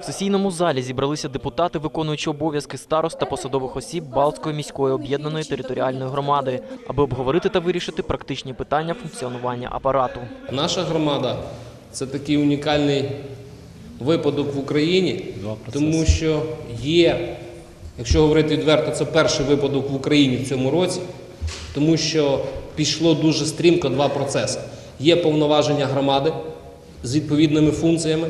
В сесійному залі зібралися депутати, виконуючи обов'язки старост та посадових осіб Балтської міської об'єднаної територіальної громади, аби обговорити та вирішити практичні питання функціонування апарату. Наша громада це такий унікальний випадок в Україні, тому що є, якщо говорити відверто, це перший випадок в Україні в цьому році, тому що пішло дуже стрімко два процеси. Є повноваження громади з відповідними функціями,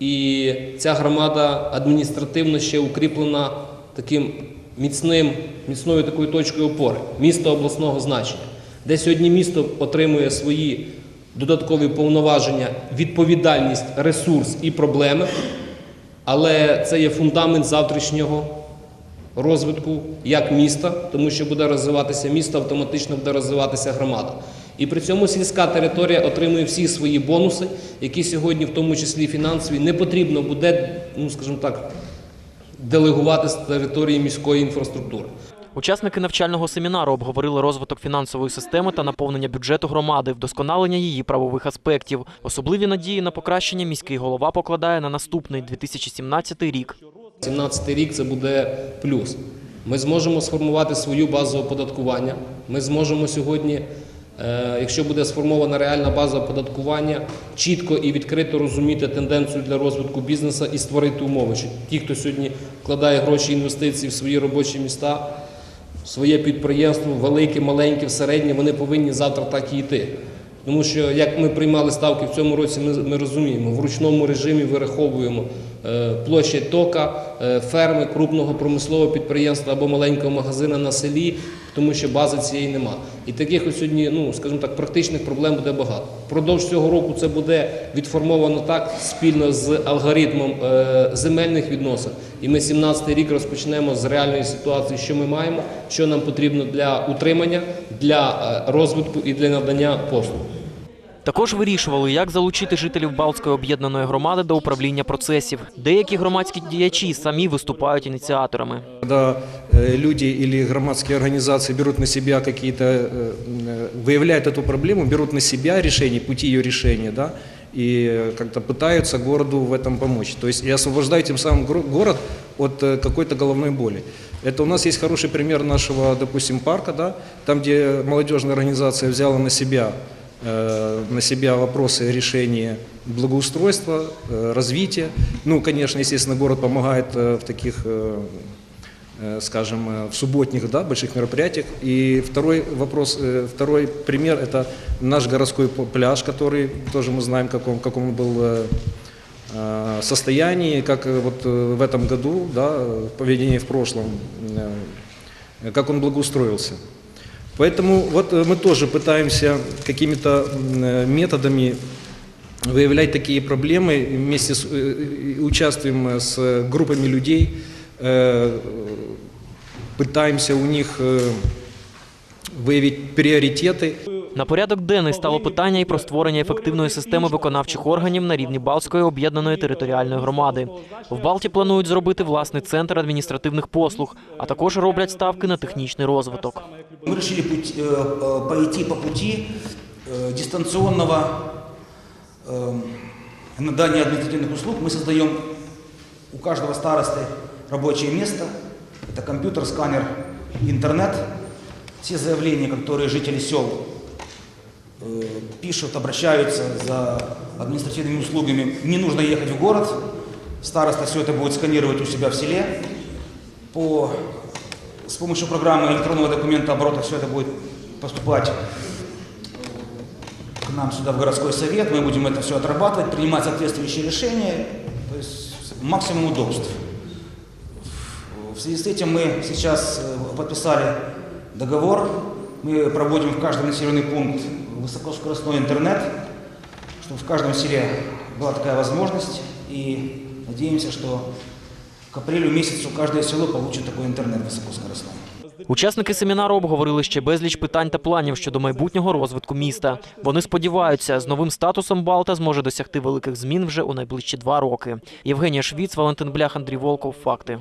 і ця громада адміністративно ще укріплена таким міцним, міцною такою точкою опори, місто обласного значення, де сьогодні місто отримує свої додаткові повноваження, відповідальність, ресурс і проблеми, але це є фундамент завтрашнього розвитку як міста, тому що буде розвиватися місто, автоматично буде розвиватися громада. І при цьому сільська територія отримує всі свої бонуси, які сьогодні, в тому числі фінансові, не потрібно буде, ну скажімо так, делегувати з території міської інфраструктури. Учасники навчального семінару обговорили розвиток фінансової системи та наповнення бюджету громади, вдосконалення її правових аспектів. Особливі надії на покращення міський голова покладає на наступний 2017 рік. 17 рік це буде плюс. Ми зможемо сформувати свою базу оподаткування. Ми зможемо сьогодні, якщо буде сформована реальна база оподаткування, чітко і відкрито розуміти тенденцію для розвитку бізнесу і створити умови, що ті, хто сьогодні вкладає гроші інвестиції в свої робочі міста, в своє підприємство, велике, маленьке, середнє, вони повинні завтра так і йти. Тому що як ми приймали ставки в цьому році, ми, ми розуміємо, в ручному режимі вираховуємо е, площі тока, е, ферми, крупного промислового підприємства або маленького магазина на селі, тому що бази цієї нема. І таких ось сьогодні, ну скажімо так, практичних проблем буде багато. Продовж цього року це буде відформовано так спільно з алгоритмом е, земельних відносин. І ми 17 рік розпочнемо з реальної ситуації, що ми маємо, що нам потрібно для утримання, для е, розвитку і для надання послуг. Також вирішували, як залучити жителів Балтської об'єднаної громади до управління процесів. Деякі громадські діячі самі виступають ініціаторами. Когда э, люди или громадские организации берут на себя какие-то, э, э, выявляют эту проблему, берут на себя решение, пути ее решения, да, и э, как-то пытаются городу в этом помочь. То есть и освобождают тем самым гро- город от э, какой-то головной боли. Это у нас есть хороший пример нашего, допустим, парка, да, там, где молодежная организация взяла на себя э, на себя вопросы решения благоустройства, э, развития. Ну, конечно, естественно, город помогает э, в таких, э, э, скажем, э, в субботних, да, больших мероприятиях. И второй вопрос, э, второй пример – это наш городской п- пляж, который тоже мы знаем, как он, в каком он был э, э, состоянии, как э, вот э, в этом году, да, э, поведение в прошлом, э, как он благоустроился. Поэтому вот э, мы тоже пытаемся какими-то м, э, методами выявлять такие проблемы, вместе с, э, и участвуем э, с э, группами людей, э, пытаемся у них э, выявить приоритеты. На порядок денний стало питання і про створення ефективної системи виконавчих органів на рівні Балтської об'єднаної територіальної громади. В Балті планують зробити власний центр адміністративних послуг, а також роблять ставки на технічний розвиток. Мы решили путь- э, э, пойти по пути э, дистанционного э, надания административных услуг. Мы создаем у каждого старосты рабочее место. Это компьютер, сканер, интернет. Все заявления, которые жители сел э, пишут, обращаются за административными услугами, не нужно ехать в город. Староста все это будет сканировать у себя в селе. По с помощью программы электронного документа оборота все это будет поступать к нам сюда в городской совет, мы будем это все отрабатывать, принимать соответствующие решения, то есть максимум удобств. В связи с этим мы сейчас э, подписали договор, мы проводим в каждом населенный пункт высокоскоростной интернет, чтобы в каждом селе была такая возможность, и надеемся, что к апрелю месяцу каждое село получит такой интернет высокоскоростной. Учасники семінару обговорили ще безліч питань та планів щодо майбутнього розвитку міста. Вони сподіваються, з новим статусом Балта зможе досягти великих змін вже у найближчі два роки. Євгенія Швіц, Валентин Блях, Андрій Волков. Факти.